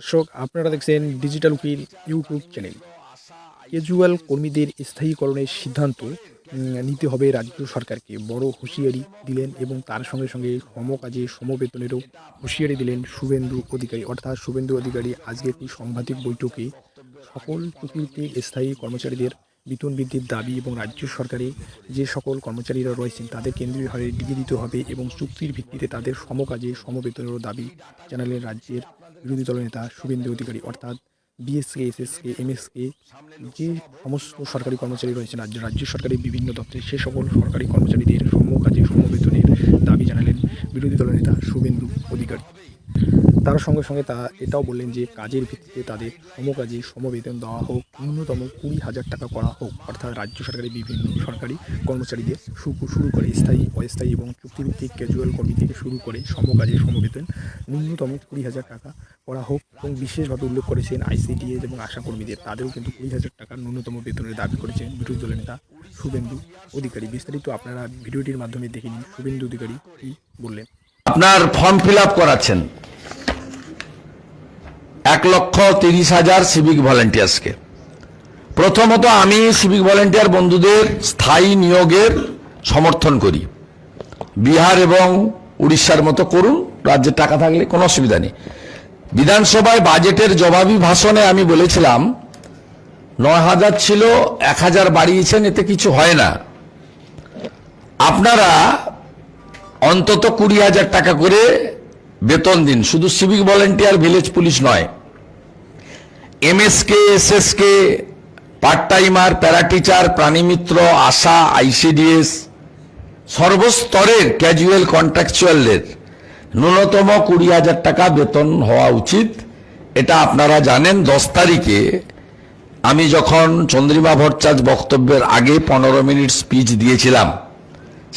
দর্শক, আপনারা দেখছেন ডিজিটাল উকিল ইউটিউব চ্যানেল কেজুয়াল কর্মীদের স্থায়ীকরণের সিদ্ধান্ত নিতে হবে রাজ্য সরকারকে। বড় হুঁশিয়ারি দিলেন এবং তার সঙ্গে সঙ্গে সমকাজে সমবেতনেরও হুঁশিয়ারি দিলেন শুভেন্দু অধিকারী। অর্থাৎ শুভেন্দু অধিকারী আজকে একটি সাংবাদিক বৈঠকে সকল চুক্তিতে স্থায়ী কর্মচারীদের বেতন বৃদ্ধির দাবি এবং রাজ্য সরকারে যে সকল কর্মচারীরা রয়েছেন, তাদের কেন্দ্রীয় হারে ডিগ্রি দিতে হবে এবং চুক্তির ভিত্তিতে তাদের সমকাজে সমবেতনেরও দাবি জানালেন রাজ্যের বিরোধী দলনেতা শুভেন্দু অধিকারী, অর্থাৎ বিএসকে এসএসকে এমএসকে যে সমস্ত সরকারি কর্মচারী রয়েছেন রাজ্য রাজ্য সরকারের বিভিন্ন দপ্তরে, সে সকল সরকারি কর্মচারীদের সমকাজে সমবেতনের দাবি জানালেন বিরোধী দলনেতা শুভেন্দু অধিকারী। তার সঙ্গে সঙ্গে তা, এটাও বললেন যে কাজের ভিত্তিতে তাদের সমকাজে সমবেতন দেওয়া হোক, ন্যূনতম কুড়ি হাজার টাকা করা হোক, অর্থাৎ রাজ্য সরকারের বিভিন্ন সরকারি কর্মচারীদের শুরু করে স্থায়ী, অস্থায়ী এবং চুক্তিভিত্তিক ক্যাজুয়াল কর্মী থেকে শুরু করে সমকাজে সমবেতন ন্যূনতম কুড়ি হাজার টাকা করা হোক এবং বিশেষভাবে উল্লেখ করেছেন আইসিডিএস এবং আশা কর্মীদের তাদেরও কিন্তু কুড়ি হাজার টাকা ন্যূনতম বেতনের দাবি করেছেন বিরোধী দলের নেতা শুভেন্দু অধিকারী। বিস্তারিত আপনারা ভিডিওটির মাধ্যমে দেখে নিন শুভেন্দু অধিকারী কী বললেন। আপনার ফর্ম ফিল আপ করাচ্ছেন। এক লক্ষ তিরিশ হাজার সিভিক ভলেন্টিয়ার্সকে। প্রথমত আমি সিভিক ভলেন্টিয়ার বন্ধুদের স্থায়ী নিয়োগের সমর্থন করি। বিহার এবং উড়িষ্যার মতো করুন রাজ্যের টাকা থাকলে কোনো অসুবিধা নেই। বিধানসভায় বাজেটের জবাবি ভাষণে আমি বলেছিলাম, নয় হাজার ছিল, এক হাজার বাড়িয়েছেন, এতে কিছু হয় না। আপনারা অন্তত কুড়ি হাজার টাকা করে বেতন দিন, শুধু সিভিক ভলেন্টিয়ার, ভিলেজ পুলিশ নয়। MSK, SSK part timer para teacher, প্রাণীমিত্র, আশা, আইসিডিএস, সর্বস্তরের ক্যাজুয়াল কন্ট্রাকচুয়ালদের ন্যূনতম কুড়ি হাজার টাকা বেতন হওয়া উচিত। এটা আপনারা জানেন, দশ তারিখে আমি যখন চন্দ্রিমা ভট্টাচার্য বক্তব্যের আগে পনেরো মিনিট স্পিচ দিয়েছিলাম,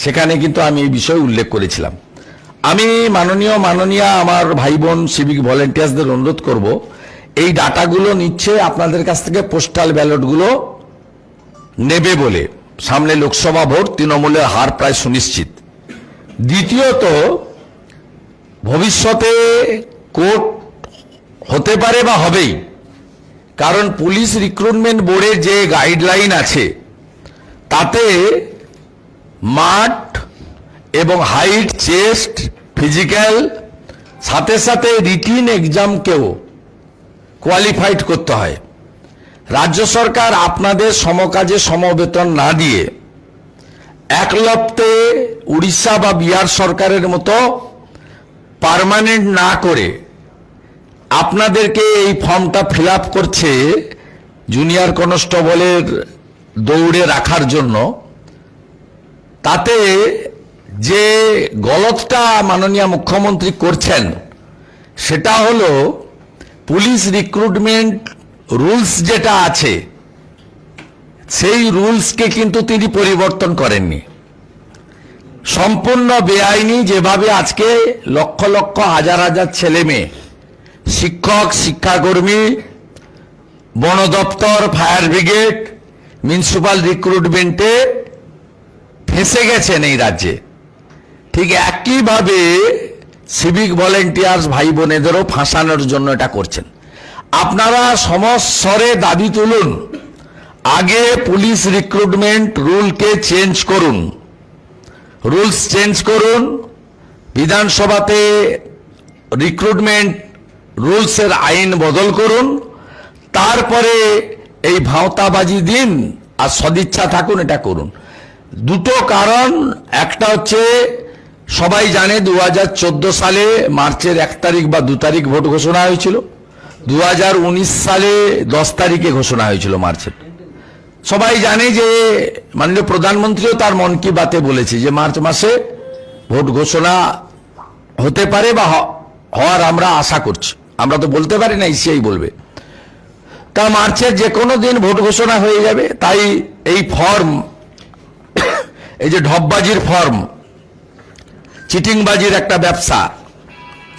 সেখানে কিন্তু আমি এই বিষয়ে উল্লেখ করেছিলাম। আমি মাননীয়, মাননীয়া আমার ভাই বোন সিভিক ভলেন্টিয়ার্সদের অনুরোধ করব, এই ডাটাগুলো নিচ্ছে, আপনাদের কাছ থেকে পোস্টাল ব্যালটগুলো নেবে বলে। সামনে লোকসভা ভোট, তৃণমূলের হার প্রায় সুনিশ্চিত। দ্বিতীয়ত ভবিষ্যতে কোর্ট হতে পারে বা হবেই। কারণ পুলিশ রিক্রুটমেন্ট বোর্ডের যে গাইডলাইন আছে, তাতে মাঠ এবং হাইট চেস্ট ফিজিক্যাল সাথে সাথে রিটিন এক্সামকেও কোয়ালিফাইড করতে হয়। রাজ্য সরকার আপনাদের সমকাজে সমবেতন না দিয়ে একলপ্তে উড়িষ্যা বা বিহার সরকারের মতো পার্মানেন্ট না করে আপনাদেরকে এই ফর্মটা ফিল করছে জুনিয়র কনস্টেবলের দৌড়ে রাখার জন্য। তাতে যে গলতটা মাননীয় মুখ্যমন্ত্রী করছেন, সেটা হলো পুলিশ রিক্রুটমেন্ট রুলস যেটা আছে, সেই রুলসকে কিন্তু তিনি পরিবর্তন করেননি। সম্পূর্ণ বেআইনি যেভাবে আজকে লক্ষ লক্ষ হাজার হাজার ছেলে মেয়ে, শিক্ষক, শিক্ষাকর্মী, বন দপ্তর, ফায়ার ব্রিগেড মিউনিসিপাল রিক্রুটমেন্টে ফেঁসে গেছেন এই রাজ্যে। ঠিক একইভাবে সিভিক ভলেন্টিয়ার্স ভাই বোনেদেরও ফাঁসানোর জন্য এটা করছেন। আপনারা সমস্বরে দাবি তুলুন, আগে পুলিশ রিক্রুটমেন্ট রুলকে চেঞ্জ করুন। রুলস চেঞ্জ করুন। বিধানসভাতে রিক্রুটমেন্ট রুলসের আইন বদল করুন। তারপরে এই ভাঁওতাবাজি দিন আর সদিচ্ছা থাকুন, এটা করুন। দুটো কারণ, একটা হচ্ছে সবাই জানে দু হাজার চোদ্দ সালে মার্চের এক তারিখ বা দু তারিখ ভোট ঘোষণা হয়েছিল। দু হাজার উনিশ সালে দশ তারিখে ঘোষণা হয়েছিল মার্চের। সবাই জানে যে মাননীয় প্রধানমন্ত্রীও তার মন কি বাতে বলেছে যে মার্চ মাসে ভোট ঘোষণা হতে পারে বা হওয়ার আমরা আশা করছি। আমরা তো বলতে পারি না ইসিআই বলবে। তা মার্চের যে কোনো দিন ভোট ঘোষণা হয়ে যাবে, তাই এই ফর্ম, এই যে ঢপবাজির ফর্ম, চিটিংবাজির একটা ব্যবসা,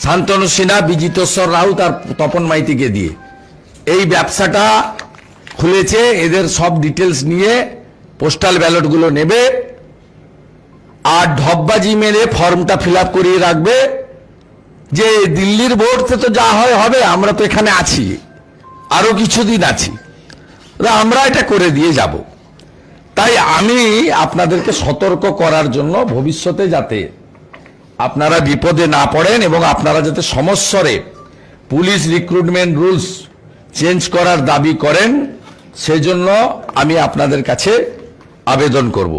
শান্তনু সিনহা বিজিতেশ্বর রাউত আর তপন মাইতিকে দিয়ে, এই ব্যবসাটা খুলেছে, এদের সব ডিটেলস নিয়ে পোস্টাল ব্যালটগুলো নেবে আর ঢপবাজি মেরে ফর্মটা ফিল করিয়ে রাখবে। যে দিল্লির ভোটতে তো যা হয়, হবে, আমরা তো এখানে আছি, আরও কিছুদিন আছি। আমরা এটা করে দিয়ে যাব। তাই আমি আপনাদেরকে সতর্ক করার জন্য ভবিষ্যতে যাতে আপনারা বিপদে না পড়েন এবং আপনারা যাতে সমস্যরে পুলিশ রিক্রুটমেন্ট রুলস চেঞ্জ করার দাবি করেন সেজন্য আমি আপনাদের কাছে আবেদন করব।